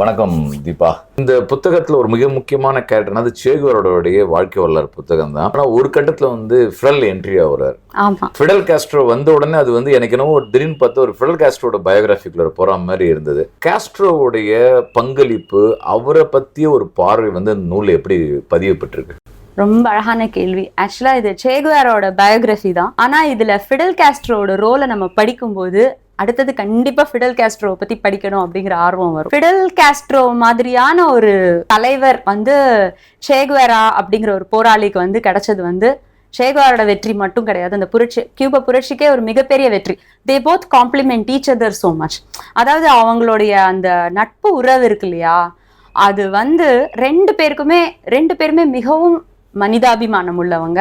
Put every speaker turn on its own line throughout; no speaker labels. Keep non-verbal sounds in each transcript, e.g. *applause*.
வணக்கம் தீபா. இந்த புத்தகத்துல ஒரு மிக முக்கியமான கேரக்டர் அது சேகுவரோடைய வாழ்க்கை வரலாறு புத்தகம் தான். ஆனா ஒரு கட்டத்துல வந்து ஃபிடல் என்ட்ரி ஆகுறாரு.
ஆமா.
ஃபிடல் காஸ்ட்ரோ வந்த உடனே அது வந்து எனக்கு என்னவோ ஒரு திடீர்னு பார்த்தா ஒரு ஃபிடல் காஸ்ட்ரோட பயோகிராஃபிக்குள்ள போற மாதிரி இருந்தது. காஸ்ட்ரோவுடைய பங்களிப்பு அவரை பத்திய ஒரு பார்வை வந்து இந்த நூல்ல எப்படி பதியப்பட்டிருக்கு?
ரொம்ப அழகான கேள்வி. ஆக்சுவலா இது சேகுவாரோட பயோகிராஃபி தான். ஆனா இதுல ஃபிடல் காஸ்ட்ரோட ரோலை நம்ம படிக்கும்போது அடுத்தது கண்டிப்பா ஃபிடல் கேஸ்ட்ரோ பத்தி படிக்கணும் அப்படிங்கிற ஆர்வம் வரும். ஃபிடல் காஸ்ட்ரோ மாதிரியான ஒரு தலைவர் வந்து ஷேக்வேரா அப்படிங்கிற ஒரு போராளிக்கு வந்து கிடைச்சது வந்து ஷேகுவாரோட வெற்றி மட்டும் கிடையாது. அந்த புரட்சி கியூபா புரட்சிக்கே ஒரு மிகப்பெரிய வெற்றி. They both complement each other so much அதாவது அவங்களுடைய அந்த நட்பு உறவு இருக்கு இல்லையா? அது வந்து ரெண்டு பேருக்குமே ரெண்டு பேருமே மிகவும் மனிதாபிமானம் உள்ளவங்க.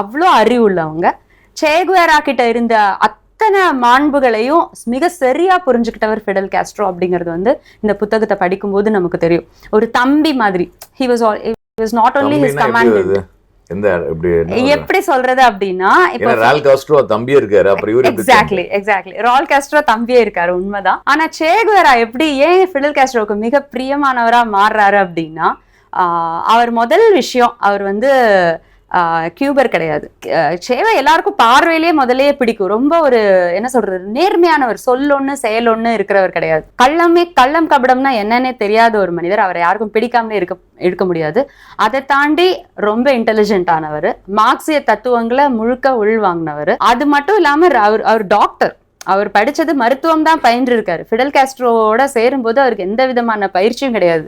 அவ்வளோ அறிவு உள்ளவங்க சேகுவேரா கிட்ட இருந்த அத்தனை மாண்புகளையும் மிக சரியா புரிஞ்சுக்கிட்டவர் ஃபிடல் காஸ்ட்ரோ அப்படிங்கிறது வந்து இந்த புத்தகத்தை படிக்கும்போது நமக்கு தெரியும். ஒரு தம்பி மாதிரி. He was was not only his
தம்பின்னா எப்படி
சொல்றது அப்படின்னா இப்போ
ஏன்னா ரால் காஸ்ட்ரோ தம்பியே இருக்காரு அப்புறம் இவரு எப்படி
எக்ஸாக்ட்லி எக்ஸாக்ட்லி ரால் காஸ்ட்ரோ தம்பியே இருக்காரு உண்மைதான். ஆனா சேகுவேரா எப்படி ஏன் ஃபிடல் காஸ்ட்ரோவுக்கு மிக பிரியமானவரா மாறுறாரு அப்படின்னா அவர் முதல் விஷயம் அவர் வந்து கியூபர் கிடையாது. சேவை எல்லாருக்கும் பார்வையிலேயே முதல்லயே பிடிக்கும். ரொம்ப ஒரு என்ன சொல்றது நேர்மையானவர் சொல்லொன்னு செயலொன்னு இருக்கிறவர் கிடையாது. கள்ளமே கள்ளம் கபடம்னா என்னன்னே தெரியாத ஒரு மனிதர். அவரை யாருக்கும் பிடிக்காமலே இருக்க இருக்க முடியாது. அதை தாண்டி ரொம்ப இன்டெலிஜென்ட் ஆனவர். மார்க்சிய தத்துவங்களை முழுக்க உள்வாங்கினவர் அது மட்டும் இல்லாம அவர் அவர் டாக்டர் அவர் படிச்சது மருத்துவம் தான் பயின்று இருக்காரு. ஃபிடல் காஸ்ட்ரோவோட சேரும்போது அவருக்கு எந்த விதமான பயிற்சியும் கிடையாது.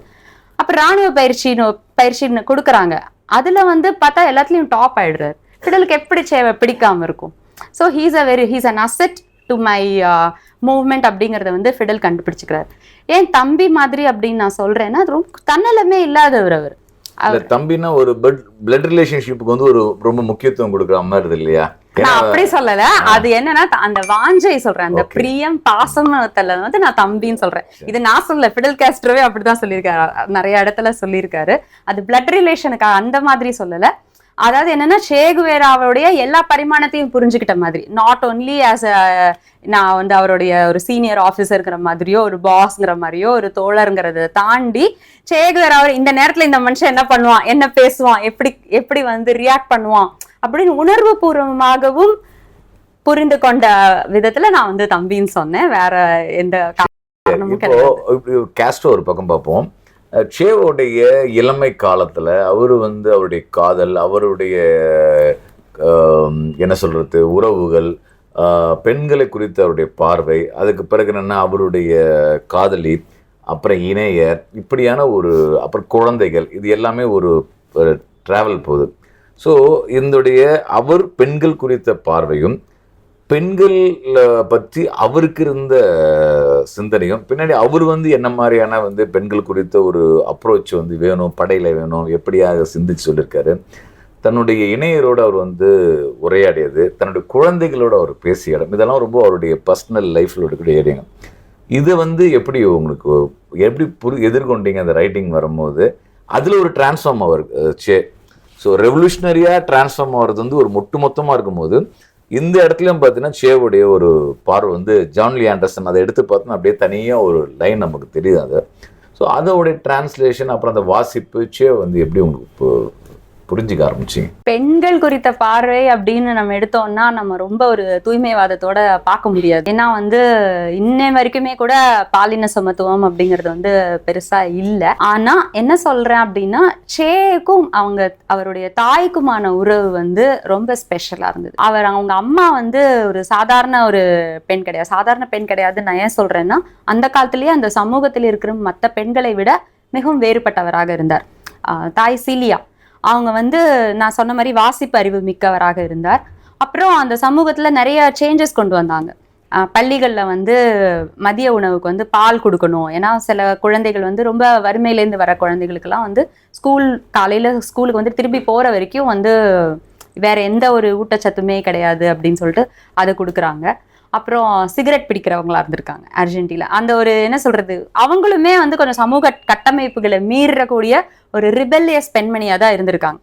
அப்ப ராணுவ பயிற்சின்னு பயிற்சின்னு கொடுக்குறாங்க. அதுல வந்து பார்த்தா எல்லாத்துலயும் டாப் ஆயிடுறாரு. ஃபிடலுக்கு எப்படி சேவை பிடிக்காம இருக்கும்? So he's a very he's an asset to my movement அப்படிங்கறத வந்து ஃபிடல் கண்டுபிடிச்சுக்கிறார். ஏன் தம்பி மாதிரி அப்படின்னு நான் சொல்றேன்னா அது ரொம்ப தன்னலமே இல்லாதவர் அவர்.
தம்பின்னா ஒரு பிளட் ரிலேஷன்ஷிப்புக்கு வந்து ஒரு ரொம்ப முக்கியத்துவம் கொடுக்குற மாதிரி இல்லையா?
நான் அப்படி சொல்லல. அது என்னன்னா அந்த வாஞ்சை சொல்றேன். அந்த. பிரியம் பாசமத்துல வந்து நான் தம்பின்னு சொல்றேன். இது நான் சொல்லல ஃபிடல் காஸ்ட்ரோவே அப்படிதான் சொல்லியிருக்காரு. நிறைய இடத்துல சொல்லியிருக்காரு. அது பிளட் ரிலேஷனுக்கு அந்த மாதிரி சொல்லல. அதாவது என்னன்னா ஷேகுவேராவுடைய எல்லா பரிமாணத்தையும் புரிஞ்சுக்கிட்ட மாதிரி. நாட் ஒன்லி ஆஸ் அ நான் வந்து அவருடைய ஒரு சீனியர் ஆஃபீஸருங்கிற மாதிரியோ ஒரு பாஸ்ங்கிற மாதிரியோ ஒரு தோழருங்கிறத தாண்டி சேகுவேரா அவர் இந்த நேரத்துல இந்த மனுஷன் என்ன பண்ணுவான்? என்ன பேசுவான்? எப்படி எப்படி வந்து ரியாக்ட் பண்ணுவான்? அப்படின்னு உணர்வு பூர்வமாகவும் புரிந்து கொண்ட விதத்துல நான் வந்து தம்பின்னு சொன்னேன். வேற எந்த
இப்படி ஒரு காஸ்ட்ரோ ஒரு பக்கம் பார்ப்போம். அஹ் சேவோடைய இளமை காலத்துல அவரு வந்து அவருடைய காதல் அவருடைய என்ன சொல்றது உறவுகள் பெண்களை குறித்த அவருடைய பார்வை அதுக்கு பிறகு என்னன்னா அவருடைய காதலி அப்புறம் இணையர் இப்படியான ஒரு அப்புறம் குழந்தைகள் இது எல்லாமே ஒரு டிராவல் போகுது. ஸோ இதனுடைய அவர் பெண்கள் குறித்த பார்வையும் பெண்கள் பற்றி அவருக்கு இருந்த சிந்தனையும் பின்னாடி அவர் வந்து என்ன மாதிரியான வந்து பெண்கள் குறித்த ஒரு அப்ரோச் வந்து வேணும் படையில் வேணும் எப்படியாக சிந்திச்சு சொல்லியிருக்காரு தன்னுடைய இணையரோடு அவர் வந்து உரையாடியது தன்னுடைய குழந்தைகளோட அவர் பேசிய இடம். இதெல்லாம் ரொம்ப அவருடைய பர்சனல் லைஃப்பில் இருக்கக்கூடிய ஏரியாங்க இதை வந்து எப்படி உங்களுக்கு எப்படி புரி எதிர்கொண்டீங்க அந்த ரைட்டிங் வரும்போது? அதில் ஒரு டிரான்ஸ்ஃபார்ம் அவர் சே ஸோ ரெவல்யூஷனரியாக டிரான்ஸ்ஃபார்ம் ஆகிறது வந்து ஒரு மொட்டு மொத்தமாக இருக்கும்போது இந்த இடத்துலையும் பார்த்தீங்கன்னா ஷேவுடைய ஒரு பார்வை வந்து ஜான்லி ஆண்டர்சன் அதை எடுத்து பார்த்தோன்னா அப்படியே தனியாக ஒரு லைன் நமக்கு தெரியுது. அதை ஸோ அதோடைய டிரான்ஸ்லேஷன் அப்புறம் அந்த வாசிப்பு சே வந்து எப்படி உங்களுக்கு இப்போ புரிஞ்சுக்க ஆரம்பிச்சிங்க
பெண்கள் குறித்த பார்வை அப்படின்னு நம்ம எடுத்தோம்னா நம்ம ரொம்ப ஒரு தூய்மைவாதத்தோட பார்க்க முடியாது. ஏன்னா வந்து இன்னை வரைக்குமே கூட பாலின சமத்துவம் அப்படிங்கிறது வந்து பெருசா இல்லை. ஆனா என்ன சொல்றேன் அப்படின்னா சேக்கும் அவங்க அவருடைய தாய்க்குமான உறவு வந்து ரொம்ப ஸ்பெஷலா இருந்தது. அவர் அவங்க அம்மா வந்து ஒரு சாதாரண ஒரு பெண் கிடையாது. சாதாரண பெண் கிடையாது நான் ஏன் சொல்றேன்னா அந்த காலத்திலேயே அந்த சமூகத்தில் இருக்கிற மற்ற பெண்களை விட மிகவும் வேறுபட்டவராக இருந்தார். ஆஹ் தாய் சீலியா. அவங்க வந்து நான் சொன்ன மாதிரி வாசிப்பு அறிவு மிக்கவராக இருந்தார். அப்புறம் அந்த சமூகத்தில் நிறைய சேஞ்சஸ் கொண்டு வந்தாங்க. பள்ளிகளில் வந்து மதிய உணவுக்கு வந்து பால் கொடுக்கணும். ஏன்னா சில குழந்தைகள் வந்து ரொம்ப வறுமையிலேருந்து வர குழந்தைகளுக்கெல்லாம் வந்து ஸ்கூல் காலையில் ஸ்கூலுக்கு வந்து திரும்பி போகிற வரைக்கும் வந்து வேற எந்த ஒரு ஊட்டச்சத்துமே கிடையாது அப்படின்னு சொல்லிட்டு அதை கொடுக்குறாங்க. அப்புறம் சிகரெட் பிடிக்கிறவங்களா இருந்திருக்காங்க அர்ஜென்டினா. அந்த ஒரு என்ன சொல்றது? அவங்களுமே வந்து கொஞ்சம் சமூக கட்டமைப்புகளை மீறக்கூடிய ஒரு ரிபெல்லியஸ் பெண்மணியாக தான் இருந்திருக்காங்க.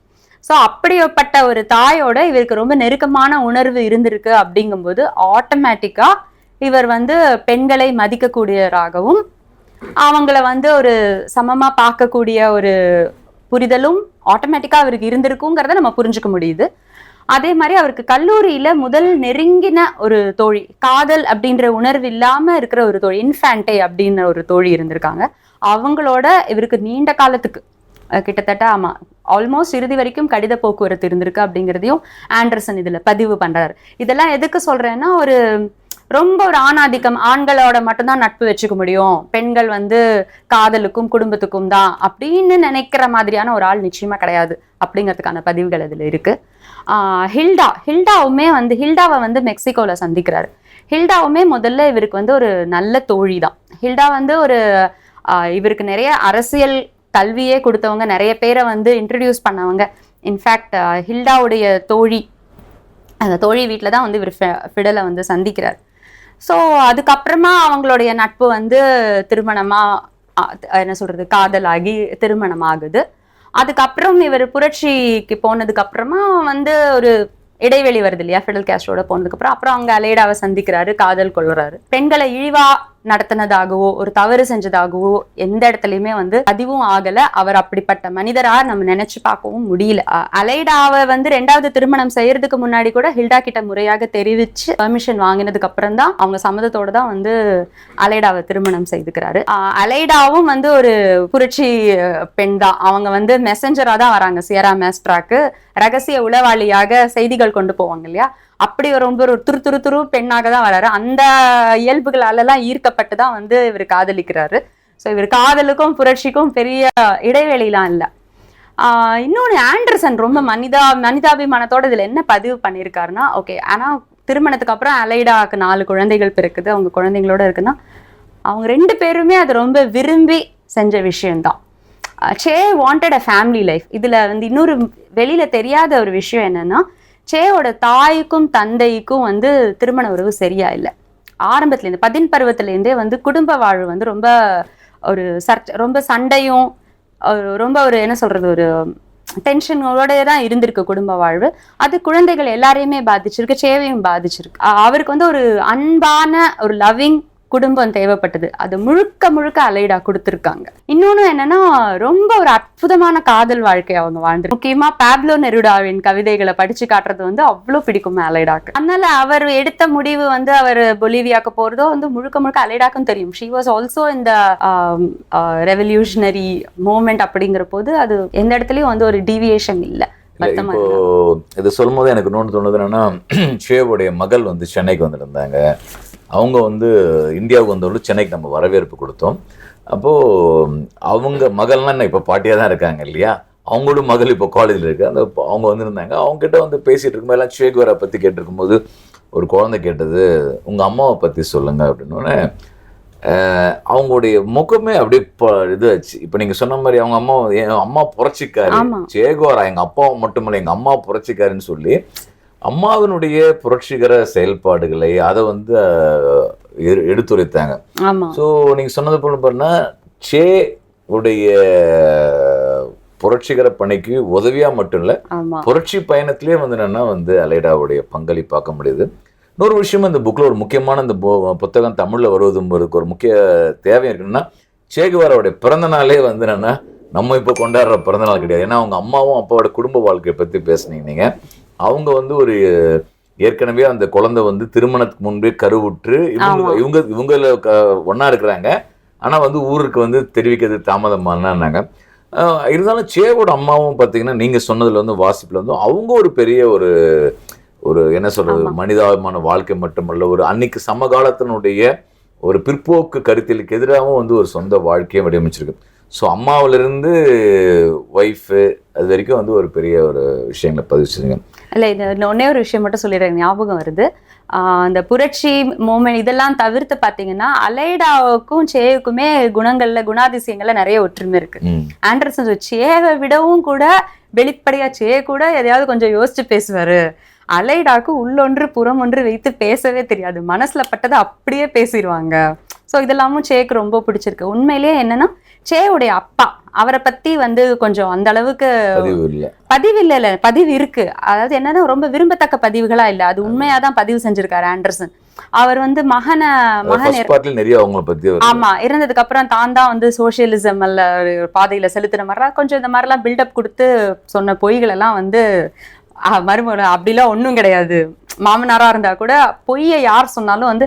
ஸோ அப்படிப்பட்ட ஒரு தாயோட இவருக்கு ரொம்ப நெருக்கமான உணர்வு இருந்திருக்கு அப்படிங்கும்போது ஆட்டோமேட்டிக்காக இவர் வந்து பெண்களை மதிக்கக்கூடியவராகவும் அவங்கள வந்து ஒரு சமமாக பார்க்கக்கூடிய ஒரு புரிதலும் ஆட்டோமேட்டிக்காக அவருக்கு இருந்திருக்குங்கிறத நம்ம புரிஞ்சுக்க முடியுது. அதே மாதிரி அவருக்கு கல்லூரியில முதல் நெருங்கின ஒரு தோழி காதல் அப்படின்ற உணர்வு இல்லாம இருக்கிற ஒரு தோழி இன்ஃபேண்டே அப்படின்ற ஒரு தோழி இருந்திருக்காங்க. அவங்களோட இவருக்கு நீண்ட காலத்துக்கு கிட்டத்தட்ட ஆமாம் ஆல்மோஸ்ட் இறுதி வரைக்கும் கடித போக்குவரத்து இருந்திருக்கு அப்படிங்கிறதையும் ஆண்டர்சன் இதில் பதிவு பண்ணுறாரு இதெல்லாம் எதுக்கு சொல்கிறேன்னா ஒரு ரொம்ப ஒரு ஆணாதிக்கம் ஆண்களோட மட்டும்தான் நட்பு வச்சுக்க முடியும். பெண்கள் வந்து காதலுக்கும் குடும்பத்துக்கும் தான் அப்படின்னு நினைக்கிற மாதிரியான ஒரு ஆள் நிச்சயமா கிடையாது அப்படிங்கிறதுக்கான பதிவுகள் இதில் இருக்கு. ஹில்டா ஹில்டாவுமே வந்து ஹில்டாவை வந்து மெக்சிகோவில் சந்திக்கிறாரு. ஹில்டாவுமே முதல்ல இவருக்கு வந்து ஒரு நல்ல தோழி தான் ஹில்டா வந்து ஒரு இவருக்கு நிறைய அரசியல் கல்வியே கொடுத்தவங்க நிறைய பேரை வந்து இன்ட்ரடியூஸ் பண்ணவங்க. இன்ஃபேக்ட் ஹில்டாவுடைய தோழி அந்த தோழி வீட்டில் தான் வந்து இவர் ஃபெ- ஃபிடலை வந்து சந்திக்கிறார். ஸோ அதுக்கப்புறமா அவங்களுடைய நட்பு வந்து திருமணமாக என்ன சொல்கிறது காதலாகி திருமணம் ஆகுது அதுக்கப்புறம் இவர் புரட்சிக்கு போனதுக்கப்புறமா வந்து ஒரு இடைவெளி வருது இல்லையா ஃபிடல் கேஸ்டோட போனதுக்கப்புறம். அப்புறம் அவங்க அலேடாவை சந்திக்கிறாரு காதல் கொள்கிறாரு பெண்களை இழிவாக நடத்தினதாகவோ ஒரு தவறு செஞ்சதாகவோ எந்த இடத்துலயுமே வந்து பதிவும் ஆகல. அவர் அப்படிப்பட்ட மனிதரா நம்ம நினைச்சு பார்க்கவும் முடியல. அலைடாவை வந்து ரெண்டாவது திருமணம் செய்யறதுக்கு முன்னாடி கூட ஹில்டா கிட்ட முறையாக தெரிவிச்சு பர்மிஷன் வாங்கினதுக்கு அப்புறம் தான் அவங்க சம்மதத்தோட தான் வந்து அலைடாவை திருமணம் செய்துக்கிறாரு. அலைடாவும் வந்து ஒரு புரட்சி பெண் தான். அவங்க வந்து மெசஞ்சரா தான் வராங்க. சியரா மேஸ்ட்ராக்கு ரகசிய உளவாளியாக செய்திகள் கொண்டு போவாங்க இல்லையா? அப்படி ரொம்ப ஒரு துரு துரு துரு பெண்ணாக தான் வராரு. அந்த இயல்புகளாலெல்லாம் ஈர்க்கப்பட்டு தான் வந்து இவர் காதலிக்கிறாரு. ஸோ இவர் காதலுக்கும் புரட்சிக்கும் பெரிய இடைவெளிலாம் இல்லை. இன்னொன்று ஆண்டர்சன் ரொம்ப மனிதா மனிதாபிமானத்தோட இதில் என்ன பதிவு பண்ணியிருக்காருன்னா ஓகே ஆனால் திருமணத்துக்கு அப்புறம் அலைடாக்கு நாலு குழந்தைகள் பிறக்குது. அவங்க குழந்தைங்களோட இருக்குன்னா அவங்க ரெண்டு பேருமே அது ரொம்ப விரும்பி செஞ்ச விஷயம்தான். Che wanted a family life இதில் வந்து இன்னொரு வெளியில் தெரியாத ஒரு விஷயம் என்னென்னா சேயோட தாய்க்கும் தந்தைக்கும் வந்து திருமண உறவு சரியா இல்லை. ஆரம்பத்துலேருந்து பதின் பருவத்துலேருந்தே வந்து குடும்ப வாழ்வு வந்து ரொம்ப ஒரு சர்ச் ரொம்ப சண்டையும் ஒரு ரொம்ப ஒரு என்ன சொல்கிறது ஒரு டென்ஷனோட தான் இருந்திருக்கு குடும்ப வாழ்வு. அது குழந்தைகள் எல்லாரையுமே பாதிச்சிருக்கு சேவையும் பாதிச்சிருக்கு. அவருக்கு வந்து ஒரு அன்பான ஒரு லவ்விங் குடும்பம் தேவைப்பட்டது. அது முழுக்க முழுக்க அலைடா கொடுத்துருக்காங்க. இன்னொன்னு என்னன்னா ரொம்ப ஒரு அற்புதமான காதல் வாழ்க்கை அவங்க வாழ்ந்து முக்கியமா பாப்லோ நெருடாவின் கவிதைகளை படிச்சு காட்டுறது வந்து அவ்வளவு பிடிக்கும் அலைடாக்கு. அதனால அவர் எடுத்த முடிவு வந்து அவர் பொலிவியாக்கு போறதோ வந்து முழுக்க முழுக்க அலைடாக்கும் தெரியும். ஷி வாஸ் ஆல்சோ இந்த ரெவல்யூஷனரி மூமெண்ட் அப்படிங்கிற போது அது எந்த இடத்துலயும் வந்து ஒரு டீவியேஷன் இல்ல.
இப்போ இது சொல்லும்போது எனக்கு இன்னொன்று தோணுது என்னன்னா *clears throat* ஷேவுடைய மகள் வந்து சென்னைக்கு வந்திருந்தாங்க. அவங்க வந்து இந்தியாவுக்கு வந்தவர்கள் சென்னைக்கு நம்ம வரவேற்பு கொடுத்தோம். அப்போ அவங்க மகள்லாம் என்ன இப்போ பாட்டியாக தான் இருக்காங்க இல்லையா? அவங்களோட மகள் இப்போ காலேஜில் இருக்கு. அந்த அவங்க வந்திருந்தாங்க. அவங்க கிட்ட வந்து பேசிட்டு இருக்கும்போது எல்லாம் ஷேகுவரை பற்றி கேட்டிருக்கும்போது ஒரு குழந்தை கேட்டது உங்க அம்மாவை பத்தி சொல்லுங்க அப்படின்னோடனே அவங்களுடைய முகமே அப்படியே இப்போ இது ஆச்சு இப்போ நீங்க சொன்ன மாதிரி அவங்க அம்மா என் அம்மா புரட்சிக்காரு. சேகோரா எங்க அப்பாவை மட்டுமல்ல எங்க அம்மா புரட்சிக்காருன்னு சொல்லி அம்மாவினுடைய புரட்சிகர செயல்பாடுகளை அதை வந்து எடுத்துரைத்தாங்க. ஸோ நீங்க சொன்னது போல பண்ணா சே உடைய புரட்சிகர பணிக்கு உதவியா மட்டும் இல்ல புரட்சி பயணத்திலே வந்து என்னன்னா வந்து அலைடாவுடைய பங்களிப்பு பார்க்க முடியுது. இன்னொரு விஷயம் இந்த புக்கில் ஒரு முக்கியமான இந்த புத்தகம் தமிழில் வருவதுக்கு ஒரு முக்கிய தேவை இருக்குன்னா சேகுவாரோடைய பிறந்த நாளே வந்து என்னன்னா நம்ம இப்போ கொண்டாடுற பிறந்த நாள் கிடையாது. ஏன்னா அவங்க அம்மாவும் அப்பாவோட குடும்ப வாழ்க்கையை பற்றி பேசுனீங்க நீங்க. அவங்க வந்து ஒரு ஏற்கனவே அந்த குழந்தை வந்து திருமணத்துக்கு முன்பே கருவுற்று இவங்க. இவங்க இவங்கள க- ஒண்ணா இருக்கிறாங்க ஆனா வந்து ஊருக்கு வந்து தெரிவிக்கிறது தாமதமானாங்க இருந்தாலும் சேவோட அம்மாவும் பார்த்தீங்கன்னா நீங்க சொன்னதுல வந்து வாசிப்புல வந்து அவங்க ஒரு பெரிய ஒரு ஒரு என்ன சொல்றது
ஆமா.
மனிதாபிமான வாழ்க்கை மட்டுமல்ல ஒரு அன்னைக்கு சமகாலத்தினுடைய ஒரு பிற்போக்கு கருத்திலுக்கு எதிராகவும் வந்து ஒரு சொந்த வாழ்க்கையை வடிவமைச்சிருக்கு ஸோ அம்மாவிலிருந்து ஒய்ஃபு அது வரைக்கும் வந்து ஒரு பெரிய ஒரு விஷயங்களை பதிவிச்சிருங்க
இல்ல இது ஒண்ணே ஒரு விஷயம் மட்டும் சொல்லிடுறேன். ஞாபகம் வருது. அந்த புரட்சி மூமெண்ட் இதெல்லாம் தவிர்த்து பாத்தீங்கன்னா அலைடாவுக்கும் சேவுக்குமே குணங்கள்ல குணாதிசயங்கள்ல நிறைய ஒற்றுமை இருக்கு. ஆண்டர்சன் சேவை விடவும் கூட வெளிப்படையா சே கூட எதையாவது கொஞ்சம் யோசிச்சு பேசுவாரு. அலைடாக்கு உள்ளொன்று புறம் ஒன்று வைத்து பேசவே தெரியாது. மனசுல பட்டதை அப்படியே பேசிடுவாங்க. ஸோ இதெல்லாமும் சேக்கு ரொம்ப பிடிச்சிருக்கு. உண்மையிலேயே என்னன்னா சேவுடைய அப்பா அவரை பத்தி வந்து கொஞ்சம் அந்த அளவுக்கு
பதிவு இல்ல.
இல்ல பதிவு இருக்கு. அதாவது என்னன்னா ரொம்ப விரும்பத்தக்க பதிவுகளா இல்ல. அது உண்மையாதான் பதிவு செஞ்சிருக்காரு ஆண்டர்சன். அவர் வந்து மகனை மகன்
நிறைய அவங்கள பத்தி.
ஆமா இறந்ததுக்கு அப்புறம் தான் தான் வந்து சோசியலிசம் அல்ல பாதையில செலுத்தின மாதிரிலாம் கொஞ்சம் இந்த மாதிரிலாம் பில்டப் கொடுத்து சொன்ன பொய்கள் எல்லாம் வந்து மருமகன் அப்படிலாம் ஒண்ணும் கிடையாது. மாமனாரா இருந்தா கூட பொய்யை யார் சொன்னாலும் வந்து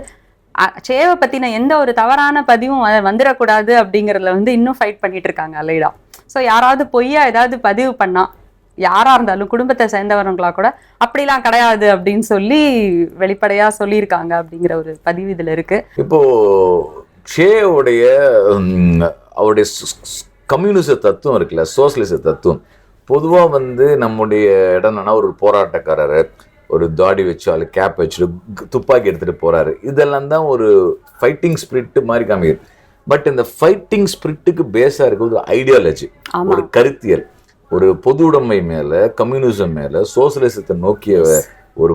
சேவை பத்தின எந்த ஒரு தவறான பதிவும் வந்துடக்கூடாது அப்படிங்கறதுல வந்து இன்னும் ஃபைட் பண்ணிட்டு இருக்காங்க அலைடா. ஸோ யாராவது பொய்யா ஏதாவது பதிவு பண்ணா யாரா இருந்தாலும் குடும்பத்தை சேர்ந்தவங்களா கூட அப்படிலாம் கிடையாது அப்படின்னு சொல்லி வெளிப்படையா சொல்லியிருக்காங்க அப்படிங்கிற ஒரு பதிவு இதுல இருக்கு.
இப்போ ஷேவுடைய அவருடைய கம்யூனிச தத்துவம் இருக்குல்ல சோசியலிச தத்துவம். பொதுவா வந்து நம்முடைய இடம் என்னன்னா ஒரு போராட்டக்காரர். ஒரு தாடி வச்சு ஆளு கேப் வச்சுட்டு துப்பாக்கி எடுத்துட்டு போறாரு. இதெல்லாம் தான் ஒரு ஃபைட்டிங் ஸ்பிரிட் மாதிரி காமிக்குது. பட் இந்த ஃபைட்டிங் ஸ்பிரிட்டுக்கு பேஸா இருக்கிறது ஒரு ஐடியாலஜி ஒரு கருத்தியல். ஒரு பொது உடைமை மேல கம்யூனிசம் மேல சோசியலிசத்தை நோக்கிய ஒரு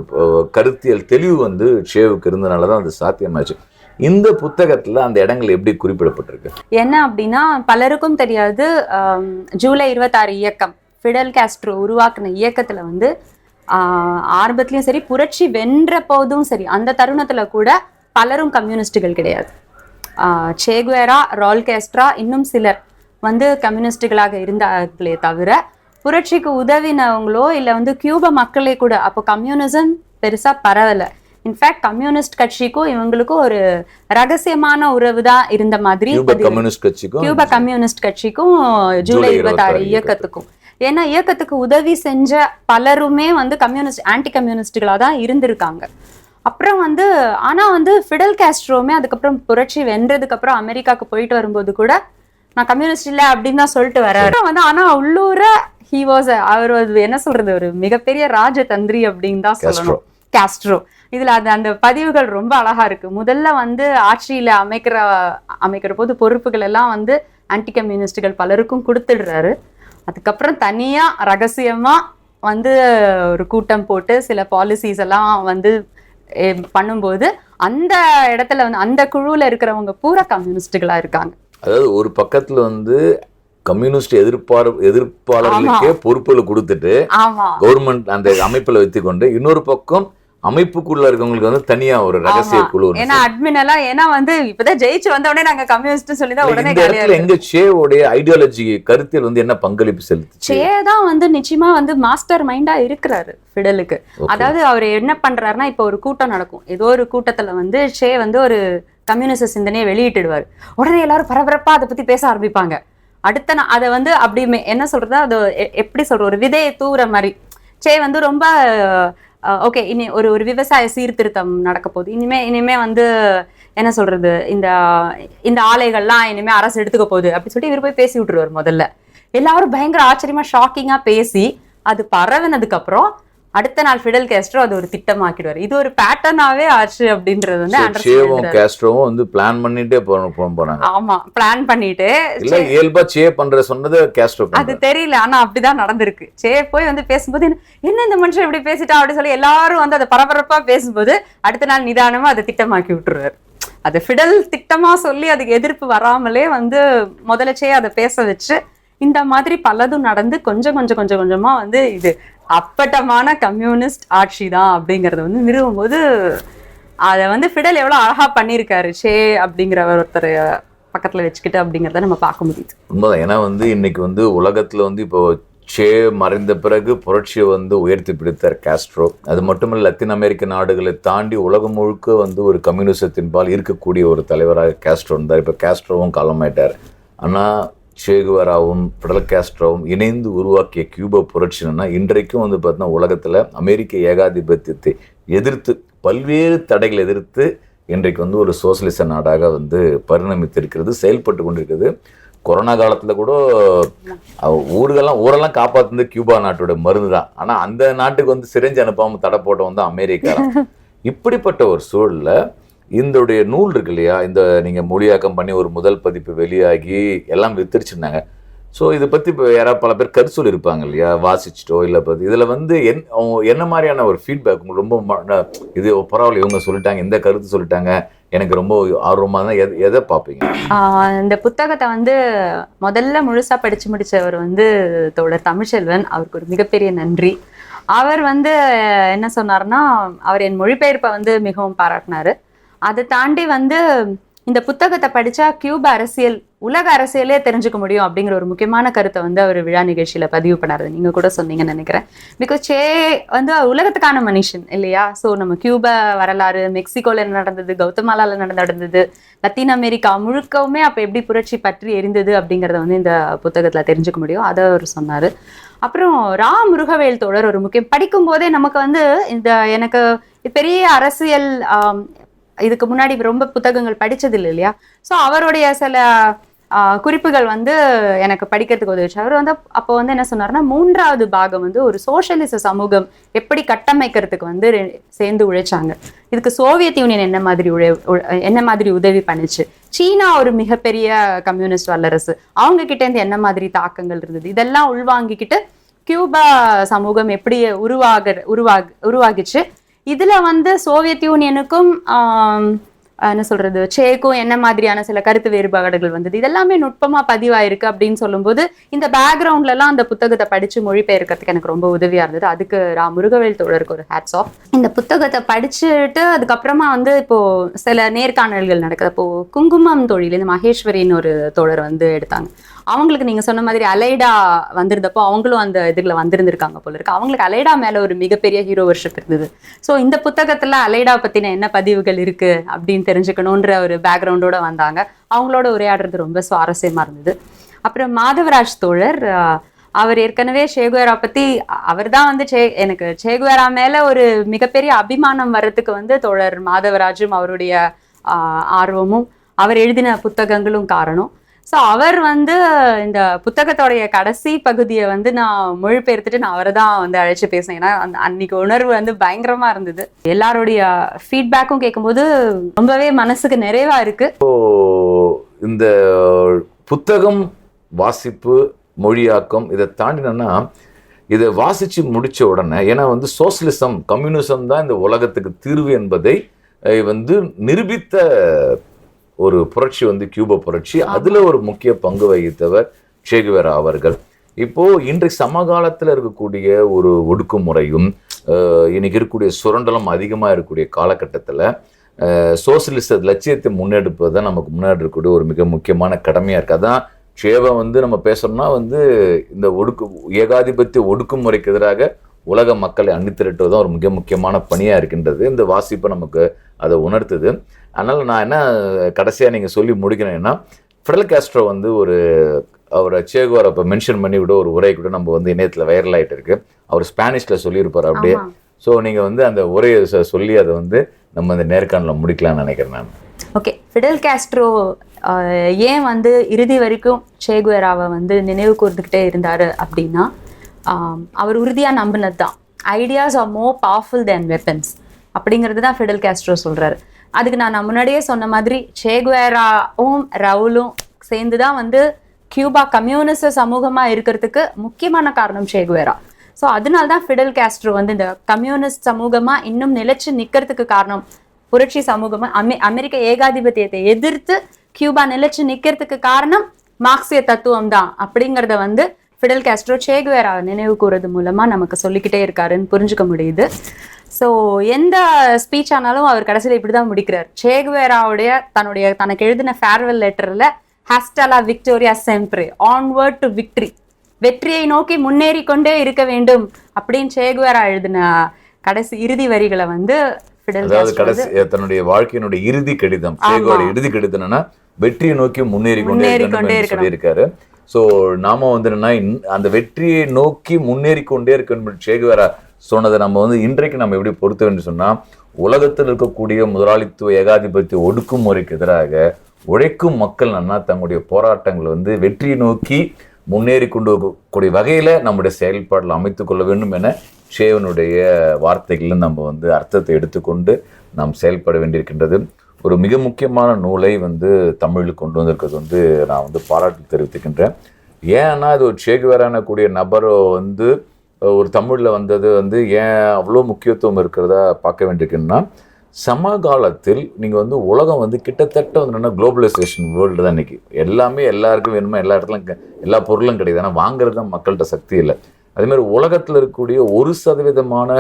கருத்தியல் தெளிவு வந்து ஷேவுக்கு இருந்தனால தான் அது சாத்தியமாச்சு. இந்த புத்தகத்துல அந்த இடங்கள் எப்படி குறிப்பிடப்பட்டிருக்கு?
என்ன அப்படின்னா பலருக்கும் தெரியாது ஜூலை இருபத்தாறு இயக்கம் ஃபிடல் காஸ்ட்ரோ உருவாக்குன இயக்கத்துல வந்து ஆரம்பத்திலயும் சரி புரட்சி வென்ற போதும் சரி அந்த தருணத்துல கூட பலரும் கம்யூனிஸ்டுகள் கிடையாது. சேகுவேரா ரால் கேஸ்ட்ரா இன்னும் சிலர் வந்து கம்யூனிஸ்டுகளாக இருந்தார்களே தவிர புரட்சிக்கு உதவினவங்களோ இல்லை வந்து கியூப மக்களே கூட அப்போ கம்யூனிசம் பெருசா பரவல. இன்ஃபேக்ட் கம்யூனிஸ்ட் கட்சிக்கும் இவங்களுக்கும் ஒரு ரகசியமான உறவு தான் இருந்த மாதிரி
கியூபா கம்யூனிஸ்ட் கட்சிக்கும்
ஜூலை இருபத்தாறு இயக்கத்துக்கும். ஏன்னா இயக்கத்துக்கு உதவி செஞ்ச பலருமே வந்து கம்யூனிஸ்ட் ஆன்டி கம்யூனிஸ்டுகளா தான் இருந்திருக்காங்க. அப்புறம் வந்து ஆனா வந்து ஃபிடல் காஸ்ட்ரோமே அதுக்கப்புறம் புரட்சி வென்றதுக்கு அப்புறம் அமெரிக்காக்கு போயிட்டு வரும்போது கூட நான் கம்யூனிஸ்ட் இல்ல அப்படின்னு தான் சொல்லிட்டு அப்புறம் வந்து ஆனா உள்ளூர ஹி வாஸ் அவர் என்ன சொல்றது ஒரு மிகப்பெரிய ராஜதந்திரி அப்படின்னு தான் சொல்லணும். காஸ்ட்ரோ இதுல அது அந்த பதிவுகள் ரொம்ப அழகா இருக்கு. முதல்ல வந்து ஆட்சியில அமைக்கிற அமைக்கிற போது பொறுப்புகள் எல்லாம் வந்து ஆன்டி கம்யூனிஸ்டுகள் பலருக்கும் கொடுத்துடுறாரு. அதுக்கப்புறம் தனியா ரகசியமா வந்து ஒரு கூட்டம் போட்டு சில பாலிசிஸ் எல்லாம் வந்து பண்ணும்போது அந்த இடத்துல வந்து அந்த குழுவுல இருக்கிறவங்க பூரா கம்யூனிஸ்டுகளா இருக்காங்க.
அதாவது ஒரு பக்கத்துல வந்து கம்யூனிஸ்ட் எதிர்ப்பார் எதிர்ப்பாளர்களுக்கே பொறுப்புகளை கொடுத்துட்டு கவர்மெண்ட் அந்த அமைப்புல வைத்துக்கொண்டு இன்னொரு பக்கம் அமைப்புக்குள்ள இருக்கவங்களுக்கு வந்து தனியா ஒரு ரகசிய. குழு
ஏன்னா அட்மின் எல்லாம் ஏன்னா வந்து இப்பதான் ஜெயிச்சு வந்த உடனே நாங்க கம்யூனிஸ்ட் சொல்லி தான் உடனே
இடத்துல எங்க ஷேவோடைய ஐடியாலஜி கருத்தில் வந்து என்ன பங்களிப்பு செலுத்துச்சு?
சே தான் வந்து நிச்சயமா வந்து மாஸ்டர் மைண்டா இருக்கிறாரு ஃபிடலுக்கு. அதாவது அவர் என்ன பண்றாருன்னா இப்போ ஒரு கூட்டம் நடக்கும். ஏதோ ஒரு கூட்டத்துல வந்து ஷே வந்து ஒரு கம்யூனிஸ்ட் சிந்தனையை வெளியிட்டுடுவார். உடனே எல்லாரும் பரபரப்பா அதை பத்தி பேச ஆரம்பிப்பாங்க. அடுத்த நான் அதை வந்து அப்படி என்ன சொல்றது அது எப்படி சொல்ற ஒரு விதையை தூர மாதிரி. சே வந்து ரொம்ப ஓகே இனி ஒரு ஒரு விவசாய சீர்திருத்தம் நடக்க போகுது. இனிமே இனிமே வந்து என்ன சொல்றது இந்த இந்த ஆலைகள்லாம் இனிமே அரசு எடுத்துக்க போகுது அப்படின்னு சொல்லிட்டு இவர் போய் பேசி விட்டுருவார் முதல்ல. எல்லாரும் பயங்கர ஆச்சரியமா ஷாக்கிங்கா பேசி அது பரவினதுக்கு அப்புறம் அடுத்த நாள் ஃபிடல் கேஸ்ட்ரோ அது ஒரு திட்டமாக்கிடுவார். இது ஒரு பேட்டர்னாவே ஆச்சு அப்படின்றது வந்து ஆண்டர்சன்.
கேஸ்ட்ரோவும் வந்து பிளான் பண்ணிட்டே போன போனாங்க.
ஆமா பிளான் பண்ணிட்டு
இல்ல இயல்பா சே பண்ற சொன்னது கேஸ்ட்ரோ
அது தெரியல ஆனா அப்படிதான் நடந்திருக்கு. சே போய் வந்து பேசும்போது என்ன- என்ன இந்த மனுஷன் இப்படி பேசிட்டா? அப்படின்னு சொல்லி எல்லாரும் வந்து அதை பரபரப்பா பேசும்போது அடுத்த நாள் நிதானமா அதை திட்டமாக்கி விட்டுருவாரு. அது ஃபிடல் திட்டமா சொல்லி அதுக்கு எதிர்ப்பு வராமலே வந்து முதலச்சே அதை பேச வச்சு இந்த மாதிரி பலதும் நடந்து கொஞ்சம் கொஞ்சம் கொஞ்சம் கொஞ்சமா வந்து இது அப்பட்டமான கம்யூனிஸ்ட் ஆட்சி தான் அப்படிங்கறத வந்து நிறுவும் போது அதை வந்து ஃபிடல் எவ்வளோ அழகா பண்ணியிருக்காரு ஷே அப்படிங்கிற ஒருத்தர் பக்கத்தில் வச்சுக்கிட்டு அப்படிங்கிறத நம்ம பார்க்க முடியுது.
உண்மைதான். ஏன்னா வந்து இன்னைக்கு வந்து உலகத்தில் வந்து இப்போ சே மறைந்த பிறகு புரட்சியை வந்து உயர்த்தி பிடித்தார் காஸ்ட்ரோ அது மட்டுமல்ல லத்தீன் அமெரிக்க நாடுகளை தாண்டி உலகம் முழுக்க வந்து ஒரு கம்யூனிசத்தின்பால் இருக்கக்கூடிய ஒரு தலைவராக காஸ்ட்ரோ இருந்தார். இப்போ காஸ்ட்ரோவும் காலமாயிட்டார். ஆனால் சேகுவராவும் பிடல் காஸ்ட்ரோவும் இணைந்து உருவாக்கிய கியூபா புரட்சினா இன்றைக்கும் வந்து பார்த்தீங்கன்னா உலகத்துல அமெரிக்க ஏகாதிபத்தியத்தை எதிர்த்து பல்வேறு தடைகளை எதிர்த்து இன்றைக்கு வந்து ஒரு சோசியலிச நாடாக வந்து பரிணமித்திருக்கிறது செயல்பட்டு கொண்டிருக்கிறது. கொரோனா காலத்துல கூட ஊர்களெல்லாம் ஊரெல்லாம் காப்பாத்துனது கியூபா நாட்டோட மருந்து தான். ஆனா அந்த நாட்டுக்கு வந்து சிரிஞ்சு அனுப்பாம தடை போட்டவன் தான் அமெரிக்கா *laughs* இப்படிப்பட்ட ஒரு சூழல்ல இந்தோடைய நூல் இருக்கு இல்லையா? இந்த நீங்கள் மொழியாக்கம் பண்ணி ஒரு முதல் பதிப்பு வெளியாகி எல்லாம் வித்துருச்சுருந்தாங்க ஸோ இதை பற்றி இப்போ யாராவது பல பேர் கருத்து சொல்லியிருப்பாங்க இல்லையா? வாசிச்சிட்டோ இல்லை பற்றி இதில் வந்து என் அவங்க என்ன மாதிரியான ஒரு ஃபீட்பேக் உங்களுக்கு ரொம்ப இது பரவாயில்ல இவங்க சொல்லிட்டாங்க இந்த கருத்து சொல்லிட்டாங்க. எனக்கு ரொம்ப ஆர்வமாக தான் எதை எதை பார்ப்பீங்க?
இந்த புத்தகத்தை வந்து முதல்ல முழுசாக படித்து முடித்தவர் வந்து தோழர் தமிழ்ச்செல்வன் அவருக்கு ஒரு மிகப்பெரிய நன்றி. அவர் வந்து என்ன சொன்னார்னா அவர் என் மொழிபெயர்ப்பை வந்து மிகவும் பாராட்டினாரு. அதை தாண்டி வந்து இந்த புத்தகத்தை படித்தா கியூப அரசியல் உலக அரசியலே தெரிஞ்சுக்க முடியும் அப்படிங்கிற ஒரு முக்கியமான கருத்தை வந்து அவர் விழா நிகழ்ச்சியில் பதிவு பண்ணாரு. நீங்கள் கூட சொன்னீங்கன்னு நினைக்கிறேன். பிகாஸ் சே வந்து உலகத்துக்கான மனுஷன் இல்லையா? ஸோ நம்ம கியூபா வரலாறு மெக்சிகோவில் என்ன நடந்தது கௌதமாலாவில் நடந்த நடந்தது லத்தீன் அமெரிக்கா முழுக்கவுமே அப்போ எப்படி புரட்சி பற்றி எரிந்தது அப்படிங்கிறத வந்து இந்த புத்தகத்தில் தெரிஞ்சுக்க முடியும். அதை அவர் சொன்னார். அப்புறம் ரா முருகவேல் தொடர் ஒரு முக்கியம். படிக்கும் போதே நமக்கு வந்து இந்த எனக்கு பெரிய அரசியல் இதுக்கு முன்னாடி ரொம்ப புத்தகங்கள் படிச்சது இல்லை இல்லையா? ஸோ அவருடைய சில குறிப்புகள் வந்து எனக்கு படிக்கிறதுக்கு உதவிச்சு. அவர் வந்து அப்போ வந்து என்ன சொன்னார்னா மூன்றாவது பாகம் வந்து ஒரு சோஷலிச சமூகம் எப்படி கட்டமைக்கிறதுக்கு வந்து சேர்ந்து உழைச்சாங்க. இதுக்கு சோவியத் யூனியன் என்ன மாதிரி உழை என்ன மாதிரி உதவி பண்ணுச்சு? சீனா ஒரு மிகப்பெரிய கம்யூனிஸ்ட் வல்லரசு. அவங்க கிட்டேருந்து என்ன மாதிரி தாக்கங்கள் இருந்தது? இதெல்லாம் உள்வாங்கிக்கிட்டு கியூபா சமூகம் எப்படி உருவாக உருவாக உருவாகிச்சு? இதுல வந்து சோவியத் யூனியனுக்கும் என்ன சொல்றது சேக்கும் என்ன மாதிரியான சில கருத்து வேறுபாடுகள் வந்தது. இதெல்லாமே நுட்பமா பதிவாயிருக்கு அப்படின்னு சொல்லும்போது இந்த பேக்ரவுண்ட்ல எல்லாம் அந்த புத்தகத்தை படிச்சு மொழிபெயர்க்கிறதுக்கு எனக்கு ரொம்ப உதவியா இருந்தது. அதுக்கு ரா முருகவேல் தோழருக்கு ஒரு ஹேட்ஸ் ஆஃப் இந்த புத்தகத்தை படிச்சுட்டு அதுக்கப்புறமா வந்து இப்போ சில நேர்காணல்கள் நடக்குது. அப்போ குங்குமம் தொழில் இந்த மகேஸ்வரின்னு ஒரு தோழர் வந்து எடுத்தாங்க. அவங்களுக்கு நீங்க சொன்ன மாதிரி அலைடா வந்திருந்தப்போ அவங்களும் அந்த இதுல வந்திருந்திருக்காங்க போல இருக்கு. அவங்களுக்கு அலைடா மேல ஒரு மிகப்பெரிய ஹீரோ வருஷம் இருந்தது. ஸோ இந்த புத்தகத்துல அலைடா பத்தின என்ன பதிவுகள் இருக்கு அப்படின்னு தெரிஞ்சுக்கணுன்ற ஒரு பேக்ரவுண்டோட வந்தாங்க. அவங்களோட உரையாடுறது ரொம்ப சுவாரஸ்யமா இருந்தது. அப்புறம் மாதவராஜ் தோழர் அவர் ஏற்கனவே ஷேகுவேரா பத்தி அவர் தான் வந்து சே எனக்கு ஷேகுவேரா மேல ஒரு மிகப்பெரிய அபிமானம் வர்றதுக்கு வந்து தோழர் மாதவராஜும் அவருடைய ஆர்வமும் அவர் எழுதின புத்தகங்களும் காரணம். ஸோ அவர் வந்து இந்த புத்தகத்தோடைய கடைசி பகுதியை வந்து நான் மொழிபெயர்த்துட்டு நான் அவரை தான் வந்து அழைச்சி பேசினேன். ஏன்னா அந்த அன்னைக்கு உணர்வு வந்து பயங்கரமா இருந்தது. எல்லாருடைய ஃபீட்பேக்கும் கேட்கும்போது ரொம்பவே மனசுக்கு நிறைவா இருக்கு.
இப்போ இந்த புத்தகம் வாசிப்பு மொழியாக்கம் இதை தாண்டினோன்னா இதை வாசித்து முடித்த உடனே ஏன்னா வந்து சோசியலிசம் கம்யூனிசம் தான் இந்த உலகத்துக்கு தீர்வு என்பதை வந்து நிரூபித்த ஒரு புரட்சி வந்து கியூப புரட்சி. அதுல ஒரு முக்கிய பங்கு வகித்தவர் சேகுவேரா அவர்கள். இப்போ இன்றைக்கு சமகாலத்துல இருக்கக்கூடிய ஒரு ஒடுக்குமுறையும் இன்னைக்கு இருக்கக்கூடிய சுரண்டலும் அதிகமா இருக்கக்கூடிய காலகட்டத்துல சோசியலிச லட்சியத்தை முன்னெடுப்பது தான் நமக்கு முன்னாடி இருக்கக்கூடிய ஒரு மிக முக்கியமான கடமையா இருக்கு. அதான் சேவை வந்து நம்ம பேசணும்னா வந்து இந்த ஒடுக்கு ஏகாதிபத்திய ஒடுக்குமுறைக்கு எதிராக உலக மக்களை அணிதிரட்டுவது தான் ஒரு மிக முக்கியமான பணியா இருக்கின்றது. இந்த வாசிப்பு நமக்கு அதை உணர்த்துது. அதனால நான் என்ன கடைசியா நீங்க சொல்லி முடிக்கிறேன்னா ஃபிடல் காஸ்ட்ரோ வந்து ஒரு அவரை சேகுவார் அப்போ மென்ஷன் பண்ணி விட ஒரு உரை கூட நம்ம வந்து இணையத்தில் வைரல் ஆயிட்டு இருக்கு அவர் ஸ்பானிஷ்ல சொல்லியிருப்பார் அப்படியே. ஸோ நீங்க வந்து அந்த உரையை சொல்லி அதை வந்து நம்ம இந்த நேர்காணலில் முடிக்கலாம்னு நினைக்கிறேன் நான்.
ஓகே ஃபிடல் காஸ்ட்ரோ ஏன் வந்து இறுதி வரைக்கும் சேகுவேராவை வந்து நினைவு கூர்ந்துக்கிட்டே இருந்தாரு அப்படின்னா அவர் உறுதியா நம்பினது தான் ideas are more powerful than weapons அப்படிங்கிறது தான் ஃபிடல் காஸ்ட்ரோ சொல்றாரு. அதுக்கு நான் நான் முன்னாடியே சொன்ன மாதிரி சேகுவேராவும் ரவுலும் சேர்ந்து தான் வந்து கியூபா கம்யூனிஸ்ட சமூகமாக இருக்கிறதுக்கு முக்கியமான காரணம் சேகுவேரா ஸோ அதனால தான் ஃபிடல் கேஸ்ட்ரோ வந்து இந்த கம்யூனிஸ்ட் சமூகமாக இன்னும் நிலைச்சு நிற்கிறதுக்கு காரணம் புரட்சி சமூகமாக அமெ அமெரிக்க ஏகாதிபத்தியத்தை எதிர்த்து கியூபா நிலைச்சு நிற்கிறதுக்கு காரணம் மார்க்சிய தத்துவம் தான் அப்படிங்கிறத வந்து ஃபிடல் காஸ்ட்ரோ சேகுவேரா நினைவு கூறது மூலமா நமக்கு சொல்லிக்கிட்டே இருக்காருன்னு புரிஞ்சுக்க முடியுது. ஸோ எந்த ஸ்பீச் ஆனாலும் அவர் கடைசியில் இப்படிதான் முடிக்கிறார். சேகுவேராவுடைய தன்னுடைய தனக்கு எழுதின ஃபேர்வெல் லெட்டர்ல ஹாஸ்டலா விக்டோரியா செம்ப்ரே ஆன்வர்ட் டு விக்ட்ரி வெற்றியை நோக்கி முன்னேறி கொண்டே இருக்க வேண்டும் அப்படின்னு சேகுவேரா எழுதின கடைசி இறுதி வரிகளை வந்து
அதாவது கடைசி தன்னுடைய வாழ்க்கையினுடைய இறுதி கடிதம். இறுதி கடிதம் என்னன்னா வெற்றியை நோக்கி முன்னேறி கொண்டே இருக்கணும். சொல்லியிருக்காரு. ஸோ நாம வந்து என்னன்னா அந்த வெற்றியை நோக்கி முன்னேறி கொண்டே இருக்கணும் சேகுவேரா சொன்னதை நம்ம வந்து இன்றைக்கு நம்ம எப்படி பொறுத்த வேண்டும் சொன்னால் உலகத்தில் இருக்கக்கூடிய முதலாளித்துவ ஏகாதிபத்திய ஒடுக்குமுறைக்கு எதிராக உழைக்கும் மக்கள் நன்னா தங்களுடைய போராட்டங்களை வந்து வெற்றியை நோக்கி முன்னேறி கொண்டு கூடிய வகையில் நம்முடைய செயல்பாடில் அமைத்து கொள்ள வேண்டும் என ஷேவனுடைய வார்த்தைகளில் நம்ம வந்து அர்த்தத்தை எடுத்துக்கொண்டு நாம் செயல்பட வேண்டியிருக்கின்றது. ஒரு மிக முக்கியமான நூலை வந்து தமிழில் கொண்டு வந்திருக்கிறது வந்து நான் வந்து பாராட்டு தெரிவித்துக்கின்றேன். ஏன்னா இது ஒரு சேகுவேரான கூடிய நபரோ வந்து ஒரு தமிழில் வந்தது வந்து ஏன் அவ்வளோ முக்கியத்துவம் இருக்கிறதா பார்க்க வேண்டியிருக்குன்னா சமகாலத்தில் நீங்கள் வந்து உலகம் வந்து கிட்டத்தட்ட வந்து என்னென்னா குளோபலைசேஷன் வேர்ல்டு தான் இன்றைக்கி எல்லாமே எல்லாருக்கும் வேணுமா எல்லா இடத்துலையும் எல்லா பொருளும் கிடையாது ஆனால் வாங்குறது தான் மக்கள்கிட்ட சக்தி இல்லை. அதேமாதிரி உலகத்தில் இருக்கக்கூடிய ஒரு சதவீதமான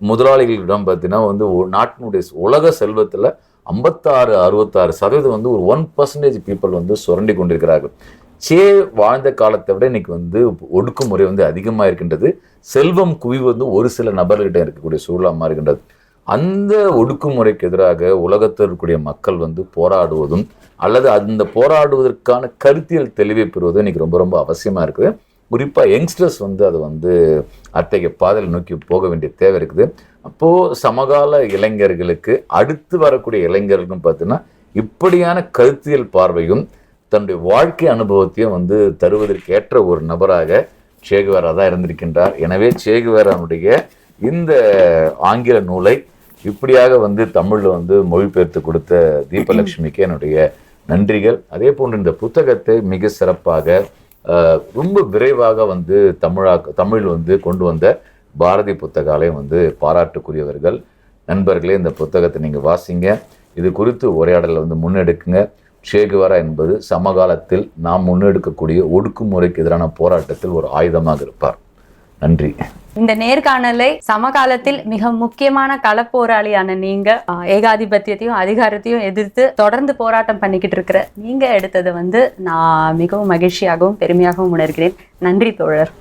முதலாளிகளிடம் பார்த்தீங்கன்னா வந்து நாட்டினுடைய உலக செல்வத்தில் ஐம்பத்தாறு அறுபத்தாறு சதவீதம் வந்து ஒரு ஒன் பர்சன்டேஜ் பீப்புள் வந்து சுரண்டி கொண்டிருக்கிறார்கள். சே வாழ்ந்த காலத்தை விட இன்னைக்கு வந்து ஒடுக்குமுறை வந்து அதிகமாக இருக்கின்றது. செல்வம் குவிவு வந்து ஒரு சில நபர்கிட்ட இருக்கக்கூடிய சூழலாக இருக்கின்றது அந்த ஒடுக்குமுறைக்கு எதிராக உலகத்தில் இருக்கக்கூடிய மக்கள் வந்து போராடுவதும் அல்லது அந்த போராடுவதற்கான கருத்தியல் தெளிவை பெறுவதும் இன்னைக்கு ரொம்ப ரொம்ப அவசியமாக இருக்குது. குறிப்பாக யங்ஸ்டர்ஸ் வந்து அது வந்து அத்தகைய பாதையில் நோக்கி போக வேண்டிய தேவை இருக்குது. அப்போது சமகால இளைஞர்களுக்கு அடுத்து வரக்கூடிய இளைஞர்களுக்கும் பார்த்தீங்கன்னா இப்படியான கருத்தியல் பார்வையும் தன்னுடைய வாழ்க்கை அனுபவத்தையும் வந்து தருவதற்கு ஏற்ற ஒரு நபராக சேகுவேரா தான் இருந்திருக்கின்றார். எனவே சேகுவேரானுடைய இந்த ஆங்கில நூலை இப்படியாக வந்து தமிழில் வந்து மொழிபெயர்த்து கொடுத்த தீபலட்சுமிக்கு என்னுடைய நன்றிகள். அதே போன்று இந்த புத்தகத்தை மிக சிறப்பாக ரொம்ப விரைவாக வந்து தமிழாக தமிழ் வந்து கொண்டு வந்த பாரதி புத்தகாலயம் வந்து பாராட்டுக்குரியவர்கள். நண்பர்களே இந்த புத்தகத்தை நீங்கள் வாசிங்க. இது குறித்து உரையாடலை வந்து முன்னெடுக்குங்க. ஷேகுவாரா என்பது சமகாலத்தில் நாம் முன்னெடுக்கக்கூடிய ஒடுக்குமுறைக்கு எதிரான போராட்டத்தில் ஒரு ஆயுதமாக இருப்பார். நன்றி.
இந்த நேர்காணலை சமகாலத்தில் மிக முக்கியமான களப்போராளியான நீங்க ஆஹ், ஏகாதிபத்தியத்தையும் அதிகாரத்தையும் எதிர்த்து தொடர்ந்து போராட்டம் பண்ணிக்கிட்டு இருக்கிற நீங்க எடுத்தது வந்து நான் மிகவும் மகிழ்ச்சியாகவும் பெருமையாகவும் உணர்கிறேன். நன்றி தோழர்.